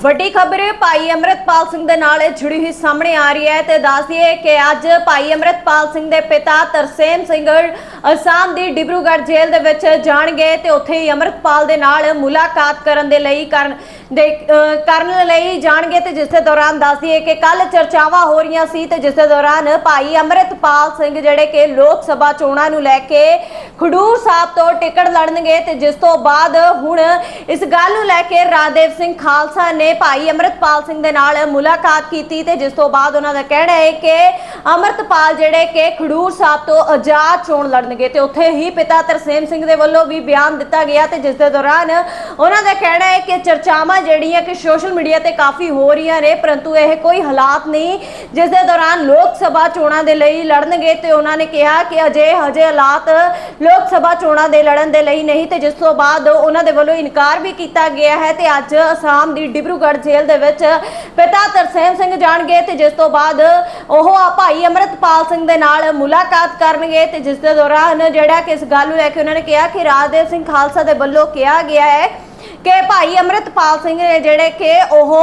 ਵੱਡੀ ਖਬਰ, ਭਾਈ ਅਮਰਤਪਾਲ ਸਿੰਘ ਦੇ ਨਾਲ ਜੁੜੀ ਹੋਈ ਸਾਹਮਣੇ ਆ ਰਹੀ ਹੈ ਤੇ ਦੱਸਦੀਏ ਕਿ ਅੱਜ ਭਾਈ ਅਮਰਤਪਾਲ ਸਿੰਘ ਦੇ ਪਿਤਾ ਤਰਸੇਮ ਸਿੰਘ ਅਸਾਮ ਦੀ ਡਿਬਰੂਗੜ੍ਹ ਜੇਲ੍ਹ ਦੇ ਵਿੱਚ ਜਾਣਗੇ ਤੇ ਉੱਥੇ ਹੀ ਅਮਰਤਪਾਲ ਦੇ ਨਾਲ ਮੁਲਾਕਾਤ ਕਰਨ ਦੇ ਲਈ ਕਰਨ ਦੇ ਕਰਨ ਲਈ ਜਾਣਗੇ ਤੇ ਜਿਸ ਦੇ ਦੌਰਾਨ ਦੱਸਦੀਏ ਕਿ ਕੱਲ ਚਰਚਾਵਾਂ ਹੋ ਰਹੀਆਂ ਸੀ ਤੇ ਜਿਸ ਦੇ ਦੌਰਾਨ ਭਾਈ ਅਮਰਤਪਾਲ ਸਿੰਘ ਜਿਹੜੇ ਕਿ ਲੋਕ ਸਭਾ ਚੋਣਾਂ ਨੂੰ ਲੈ ਕੇ ਖਡੂਰ ਸਾਹਿਬ ਤੋਂ ਟਿਕਟ ਲੜਨਗੇ ਤੇ ਜਿਸ ਤੋਂ ਬਾਅਦ ਹੁਣ ਇਸ ਗੱਲ ਨੂੰ ਲੈ ਕੇ ਰਾਜਦੇਵ ਸਿੰਘ ਖਾਲਸਾ ਨੇ ਭਾਈ ਅਮਰਤਪਾਲ ਸਿੰਘ ਦੇ ਨਾਲ ਮੁਲਾਕਾਤ ਕੀਤੀ ਤੇ ਜਿਸ ਤੋਂ ਬਾਅਦ ਉਹਨਾਂ ਦਾ ਕਹਿਣਾ ਹੈ ਕਿ ਅਮਰਤਪਾਲ ਜਿਹੜੇ ਕਿ ਖਡੂਰ ਸਾਹਿਬ ਤੋਂ ਆਜ਼ਾਦ ਚੋਣ ਲੜਨਗੇ ਤੇ ਉੱਥੇ ਹੀ ਪਿਤਾ ਤਰਸੇਮ ਸਿੰਘ ਦੇ ਵੱਲੋਂ ਵੀ ਬਿਆਨ ਦਿੱਤਾ ਗਿਆ ਤੇ ਜਿਸ ਦੇ ਦੌਰਾਨ ਉਹਨਾਂ ਦਾ ਕਹਿਣਾ ਹੈ ਕਿ ਚਰਚਾਵਾਂ ਜਿਹੜੀਆਂ ਕਿ ਸੋਸ਼ਲ ਮੀਡੀਆ ਤੇ ਕਾਫੀ ਹੋ ਰਹੀਆਂ ਨੇ, ਪਰੰਤੂ ਇਹ ਕੋਈ ਹਾਲਾਤ ਨਹੀਂ। ਜਿਸ ਦੇ ਦੌਰਾਨ ਲੋਕ ਸਭਾ ਚੋਣਾਂ ਦੇ ਲਈ ਲੜਨਗੇ ਤੇ ਉਹਨਾਂ ਨੇ ਕਿਹਾ ਕਿ ਅਜੇ ਹਜੇ ਹਾਲਾਤ ਲੋਕ ਸਭਾ ਚੋਣਾਂ ਦੇ ਲੜਨ ਦੇ ਲਈ ਨਹੀਂ ਤੇ ਜਿਸ ਤੋਂ ਬਾਅਦ ਉਹਨਾਂ ਦੇ ਵੱਲੋਂ ਇਨਕਾਰ ਵੀ ਕੀਤਾ ਗਿਆ ਹੈ ਤੇ ਅੱਜ ਅਸਾਮ ਦੀ ਡਿਬਰੂਗੜ੍ਹ ਜੇਲ੍ਹ ਦੇ ਵਿੱਚ ਪਿਤਾ ਤਰਸੇਮ ਸਿੰਘ ਜਾਣਗੇ ਤੇ ਜਿਸ ਤੋਂ ਬਾਅਦ ਉਹ ਆ ਭਾਈ ਅਮਰਤਪਾਲ ਸਿੰਘ ਦੇ ਨਾਲ ਮੁਲਾਕਾਤ ਕਰਨਗੇ ਤੇ ਜਿਸ ਦੇ ਦੌਰਾਨ ਜਿਹੜਾ ਕਿ ਇਸ ਗੱਲ ਨੂੰ ਲੈ ਕੇ ਉਹਨਾਂ ਨੇ ਕਿਹਾ ਕਿ ਰਾਜਦੇਵ ਸਿੰਘ ਖਾਲਸਾ ਦੇ ਵੱਲੋਂ ਕਿਹਾ ਗਿਆ ਹੈ ਕਿ ਭਾਈ ਅਮਰਤਪਾਲ ਸਿੰਘ ਨੇ ਜਿਹੜੇ ਕਿ ਉਹ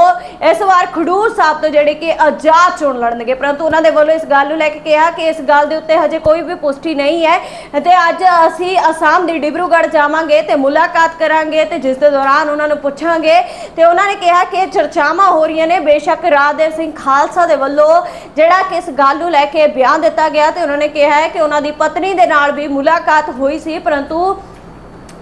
ਇਸ ਵਾਰ ਖਡੂਰ ਸਾਹਿਬ ਤੋਂ ਜਿਹੜੇ ਕਿ ਆਜ਼ਾਦ ਚੋਣ ਲੜਨਗੇ, ਪਰੰਤੂ ਉਹਨਾਂ ਦੇ ਵੱਲੋਂ ਇਸ ਗੱਲ ਨੂੰ ਲੈ ਕੇ ਕਿਹਾ ਕਿ ਇਸ ਗੱਲ ਦੇ ਉੱਤੇ ਹਜੇ ਕੋਈ ਵੀ ਪੁਸ਼ਟੀ ਨਹੀਂ ਹੈ ਤੇ ਅੱਜ ਅਸੀਂ ਅਸਾਮ ਦੀ ਡਿਬਰੂਗੜ੍ਹ ਜਾਵਾਂਗੇ ਤੇ ਮੁਲਾਕਾਤ ਕਰਾਂਗੇ ਤੇ ਜਿਸ ਦੇ ਦੌਰਾਨ ਉਹਨਾਂ ਨੂੰ ਪੁੱਛਾਂਗੇ ਤੇ ਉਹਨਾਂ ਨੇ ਕਿਹਾ ਕਿ ਚਰਚਾਵਾਂ ਹੋ ਰਹੀਆਂ ਨੇ, ਬੇਸ਼ੱਕ ਰਾਜਦੇਵ ਸਿੰਘ ਖਾਲਸਾ ਦੇ ਵੱਲੋਂ ਜਿਹੜਾ ਕਿ ਇਸ ਗੱਲ ਨੂੰ ਲੈ ਕੇ ਬਿਆਨ ਦਿੱਤਾ ਗਿਆ ਤੇ ਉਹਨਾਂ ਨੇ ਕਿਹਾ ਹੈ ਕਿ ਉਹਨਾਂ ਦੀ ਪਤਨੀ ਦੇ ਨਾਲ ਵੀ ਮੁਲਾਕਾਤ ਹੋਈ ਸੀ, ਪਰੰਤੂ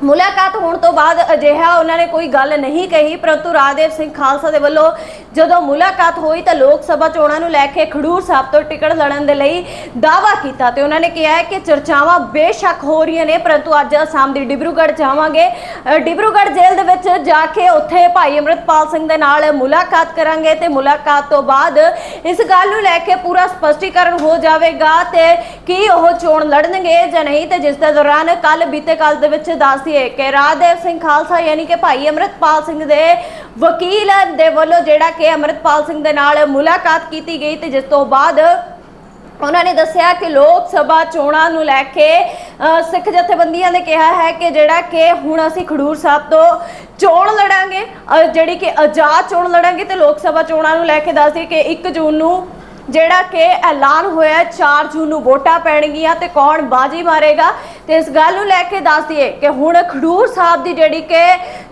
ਮੁਲਾਕਾਤ ਹੋਣ ਤੋਂ ਬਾਅਦ ਅਜਿਹਾ ਉਹਨਾਂ ਨੇ ਕੋਈ ਗੱਲ ਨਹੀਂ ਕਹੀ, ਪਰੰਤੂ ਰਾਜਦੇਵ ਸਿੰਘ ਖਾਲਸਾ ਦੇ ਵੱਲੋਂ ਜਦੋਂ ਮੁਲਾਕਾਤ ਹੋਈ ਤਾਂ ਲੋਕ ਸਭਾ ਚੋਣਾਂ ਨੂੰ ਲੈ ਕੇ ਖਡੂਰ ਸਾਹਿਬ ਤੋਂ ਟਿਕਟ ਲੜਨ ਦੇ ਲਈ ਦਾਅਵਾ ਕੀਤਾ ਤੇ ਉਹਨਾਂ ਨੇ ਕਿਹਾ ਹੈ ਕਿ ਚਰਚਾਵਾਂ ਬੇਸ਼ੱਕ ਹੋ ਰਹੀਆਂ ਨੇ, ਪਰੰਤੂ ਅੱਜ ਅਸਾਮ ਦੀ ਡਿਬਰੂਗੜ੍ਹ ਜਾਵਾਂਗੇ। ਡਿਬਰੂਗੜ੍ਹ ਜੇਲ੍ਹ ਦੇ ਵਿੱਚ ਜਾ ਕੇ ਉੱਥੇ ਭਾਈ ਅਮਰਤਪਾਲ ਸਿੰਘ ਦੇ ਨਾਲ ਮੁਲਾਕਾਤ ਕਰਾਂਗੇ ਤੇ ਮੁਲਾਕਾਤ ਤੋਂ ਬਾਅਦ ਇਸ ਗੱਲ ਨੂੰ ਲੈ ਕੇ ਪੂਰਾ ਸਪਸ਼ਟੀਕਰਨ ਹੋ ਜਾਵੇਗਾ ਤੇ ਕੀ ਉਹ ਚੋਣ ਲੜਨਗੇ ਜਾਂ ਨਹੀਂ ਤੇ ਜਿਸ ਦੇ ਦੌਰਾਨ ਕੱਲ ਬੀਤੇ ਕੱਲ ਦੇ ਵਿੱਚ ਦੱਸਦੀਏ ਕਿ ਰਾਜਦੇਵ ਸਿੰਘ ਖਾਲਸਾ ਯਾਨੀ ਕਿ ਭਾਈ ਅਮਰਤਪਾਲ ਸਿੰਘ ਦੇ ਵਕੀਲ ਦੇ ਵੱਲੋਂ ਜਿਹੜਾ ਕਿ ਅਮਰਤਪਾਲ ਸਿੰਘ ਦੇ ਨਾਲ ਮੁਲਾਕਾਤ ਕੀਤੀ ਗਈ ਤੇ ਜਿਸ ਤੋਂ ਬਾਅਦ ਉਹਨਾਂ ਨੇ ਦੱਸਿਆ ਕਿ ਲੋਕ ਸਭਾ ਚੋਣਾਂ ਨੂੰ ਲੈ ਕੇ ਸਿੱਖ ਜਥੇਬੰਦੀਆਂ ਨੇ ਕਿਹਾ ਹੈ ਕਿ ਜਿਹੜਾ ਕਿ ਹੁਣ ਅਸੀਂ ਖਡੂਰ ਸਾਹਿਬ ਤੋਂ ਚੋਣ ਲੜਾਂਗੇ ਜਿਹੜੀ ਕਿ ਆਜ਼ਾਦ ਚੋਣ ਲੜਾਂਗੇ ਤੇ ਲੋਕ ਸਭਾ ਚੋਣਾਂ ਨੂੰ ਲੈ ਕੇ ਦੱਸਦੀ ਕਿ 1 ਜੂਨ ਨੂੰ ਜਿਹੜਾ ਕਿ ਐਲਾਨ ਹੋਇਆ 4 ਜੂਨ ਨੂੰ ਵੋਟਾਂ ਪੈਣਗੀਆਂ ਤੇ ਕੌਣ ਬਾਜੀ ਮਾਰੇਗਾ ਤੇ ਇਸ ਗੱਲ ਨੂੰ ਲੈ ਕੇ ਦੱਸ ਦਈਏ ਕਿ ਹੁਣ ਖਡੂਰ ਸਾਹਿਬ ਦੀ ਜਿਹੜੀ ਕਿ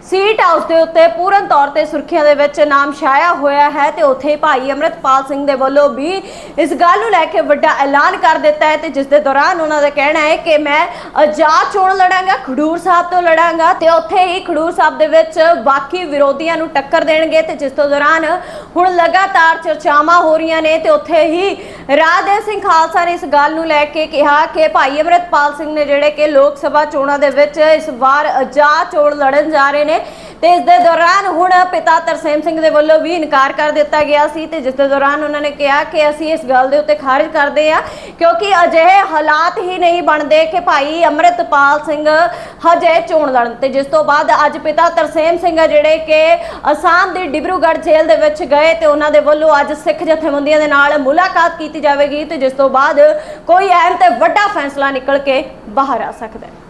ਸੀਟ ਹਾਊਸ ਦੇ ਉੱਤੇ ਪੂਰਨ ਤੌਰ ਤੇ ਸੁਰਖੀਆਂ ਦੇ ਵਿੱਚ ਨਾਮ ਛਾਇਆ ਹੋਇਆ ਹੈ ਤੇ ਉੱਥੇ ਭਾਈ ਅਮਰਤਪਾਲ ਸਿੰਘ ਦੇ ਵੱਲੋਂ ਵੀ ਇਸ ਗੱਲ ਨੂੰ ਲੈ ਕੇ ਵੱਡਾ ਐਲਾਨ ਕਰ ਦਿੱਤਾ ਹੈ ਤੇ ਜਿਸ ਦੇ ਦੌਰਾਨ ਉਹਨਾਂ ਦਾ ਕਹਿਣਾ ਹੈ ਕਿ ਮੈਂ ਆਜ਼ਾਦ ਚੋਣ ਲੜਾਂਗਾ, ਖਡੂਰ ਸਾਹਿਬ ਤੋਂ ਲੜਾਂਗਾ ਤੇ ਉੱਥੇ ਹੀ ਖਡੂਰ ਸਾਹਿਬ ਦੇ ਵਿੱਚ ਬਾਕੀ ਵਿਰੋਧੀਆਂ ਨੂੰ ਟੱਕਰ ਦੇਣਗੇ ਤੇ ਜਿਸ ਤੋਂ ਦੌਰਾਨ ਹੁਣ ਲਗਾਤਾਰ ਚਰਚਾਵਾਂ ਹੋ ਰਹੀਆਂ ਨੇ ਤੇ ਉੱਥੇ ਹੀ ਰਾਜਦੇਵ ਸਿੰਘ ਖਾਲਸਾ ਨੇ ਇਸ ਗੱਲ ਨੂੰ ਲੈ ਕੇ ਕਿਹਾ ਕਿ ਭਾਈ ਅਮਰਤਪਾਲ ਸਿੰਘ ਨੇ ਜਿਹੜੇ ਕਿ ਲੋਕ ਸਭਾ ਚੋਣਾਂ ਦੇ ਵਿੱਚ ਇਸ ਵਾਰ ਆਜ਼ਾਦ ਚੋਣ ਲੜਨ ਜਾ ਰਹੇ ਨੇ ਨੇ ਤੇ ਇਸ ਦੇ ਦੌਰਾਨ ਹੁਣ ਪਿਤਾ ਤਰਸੇਮ ਸਿੰਘ ਦੇ ਵੱਲੋਂ ਵੀ ਇਨਕਾਰ ਕਰ ਦਿੱਤਾ ਗਿਆ ਸੀ ਤੇ ਜਿਸ ਦੇ ਦੌਰਾਨ ਉਹਨਾਂ ਨੇ ਕਿਹਾ ਕਿ ਅਸੀਂ ਇਸ ਗੱਲ ਦੇ ਉੱਤੇ ਖਾਰਜ ਕਰਦੇ ਆ ਕਿਉਂਕਿ ਅਜਿਹੇ ਹਾਲਾਤ ਹੀ ਨਹੀਂ ਬਣਦੇ ਕਿ ਭਾਈ ਅਮਰਤਪਾਲ ਸਿੰਘ ਹਜੇ ਚੋਣ ਲੜਨ ਤੇ ਜਿਸ ਤੋਂ ਬਾਅਦ ਅੱਜ ਪਿਤਾ ਤਰਸੇਮ ਸਿੰਘ ਆ ਜਿਹੜੇ ਕਿ ਅਸਾਮ ਦੀ ਡਿਬਰੂਗੜ੍ਹ ਜੇਲ੍ਹ ਦੇ ਵਿੱਚ ਗਏ ਤੇ ਉਹਨਾਂ ਦੇ ਵੱਲੋਂ ਅੱਜ ਸਿੱਖ ਜਥੇਬੰਦੀਆਂ ਦੇ ਨਾਲ ਮੁਲਾਕਾਤ ਕੀਤੀ ਜਾਵੇਗੀ ਤੇ ਜਿਸ ਤੋਂ ਬਾਅਦ ਕੋਈ ਅਹਿਮ ਤੇ ਵੱਡਾ ਫੈਸਲਾ ਨਿਕਲ ਕੇ ਬਾਹਰ ਆ ਸਕਦਾ ਹੈ।